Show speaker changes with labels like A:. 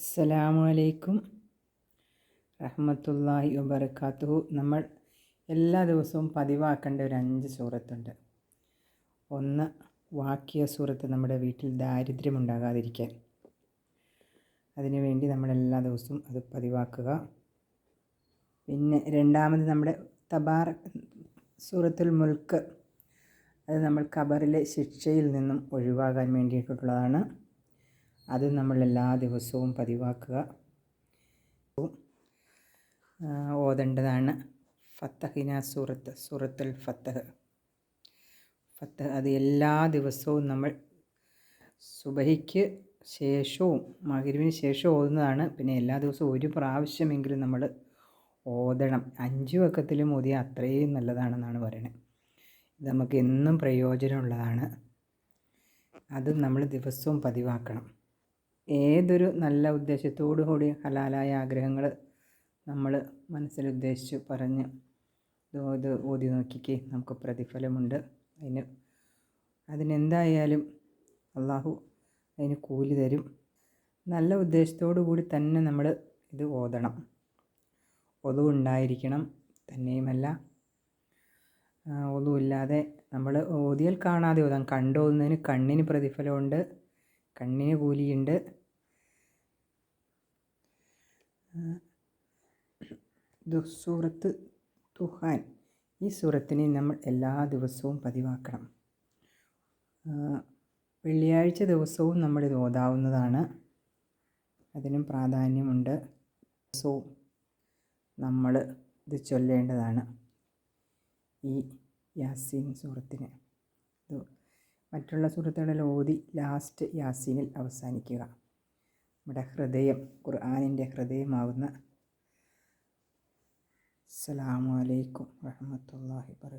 A: അസ്സലാമു അലൈക്കും റഹ്മത്തുള്ളാഹി വബർക്കാത്തുഹു നമ്മൾ എല്ലാ ദിവസവും പതിവാക്കേണ്ട ഒരു അഞ്ച് സൂറത്തുണ്ട്. ഒന്ന് വാക്യ സൂറത്ത് നമ്മുടെ വീട്ടിൽ ദാരിദ്ര്യം ഉണ്ടാകാതിരിക്കാൻ. അതിനുവേണ്ടി നമ്മൾ എല്ലാ ദിവസവും അത് പതിവാക്കുക. പിന്നെ രണ്ടാമത് നമ്മുടെ തബാർ സൂറത്തുൽ മുൽക്ക്. അത് നമ്മൾ കബറിലെ ശിക്ഷയിൽ നിന്നും ഒഴിവാകാൻ വേണ്ടിയിട്ടുള്ളതാണ്. അത് നമ്മൾ എല്ലാ ദിവസവും പതിവാക്കുക. ഓതേണ്ടതാണ്. ഫത്തഹിന സൂറത്ത് സൂറത്തുൽ ഫത്തഹ്. ഫത്തഹ് അത് എല്ലാ ദിവസവും നമ്മൾ സുബഹിക്ക് ശേഷവും മകരുവിന് ശേഷവും ഓതുന്നതാണ്. പിന്നെ എല്ലാ ദിവസവും ഒരു പ്രാവശ്യമെങ്കിലും നമ്മൾ ഓതണം. അഞ്ച് വക്കത്തിലും ഓതിയ അത്രയും നല്ലതാണെന്നാണ് പറയുന്നത് ഇത് നമുക്ക് എന്നും പ്രയോജനമുള്ളതാണ്. അത് നമ്മൾ ദിവസവും പതിവാക്കണം. ഏതൊരു നല്ല ഉദ്ദേശത്തോടു കൂടി ഹലാലായ ആഗ്രഹങ്ങൾ നമ്മൾ മനസ്സിൽ ഉദ്ദേശിച്ച് പറഞ്ഞ് ഇത് ഓതി നോക്കിക്കേ നമുക്ക് പ്രതിഫലമുണ്ട്. അതിന് അതിനെന്തായാലും അള്ളാഹു അതിന് കൂലി തരും. നല്ല ഉദ്ദേശത്തോടു കൂടി തന്നെ നമ്മൾ ഇത് ഓതണം. ഒതുവുണ്ടായിരിക്കണം തന്നെയുമല്ല. ഒതുവില്ലാതെ നമ്മൾ ഓതിയാൽ കാണാതെ ഓതാം. കണ്ടോതുന്നതിന് കണ്ണിന് പ്രതിഫലമുണ്ട്. കണ്ണിന് കൂലിയുണ്ട്. സൂറത്ത് തുഹാൻ. ഈ സൂറത്തിനെ നമ്മൾ എല്ലാ ദിവസവും പതിവാക്കണം. വെള്ളിയാഴ്ച ദിവസവും നമ്മളിത് ഓതാവുന്നതാണ്. അതിനും പ്രാധാന്യമുണ്ട്. ദിവസവും നമ്മൾ ഇത് ചൊല്ലേണ്ടതാണ് ഈ യാസീൻ സൂറത്തിന് മറ്റുള്ള സുഹൃത്തുക്കളിൽ ഓതി ലാസ്റ്റ് യാസീനിൽ അവസാനിക്കുക. നമ്മുടെ ഹൃദയം ഖുർആാനിന്റെ ഹൃദയമാവുന്ന. അസ്സലാമു അലൈക്കും വറഹമത്തല്ലാഹി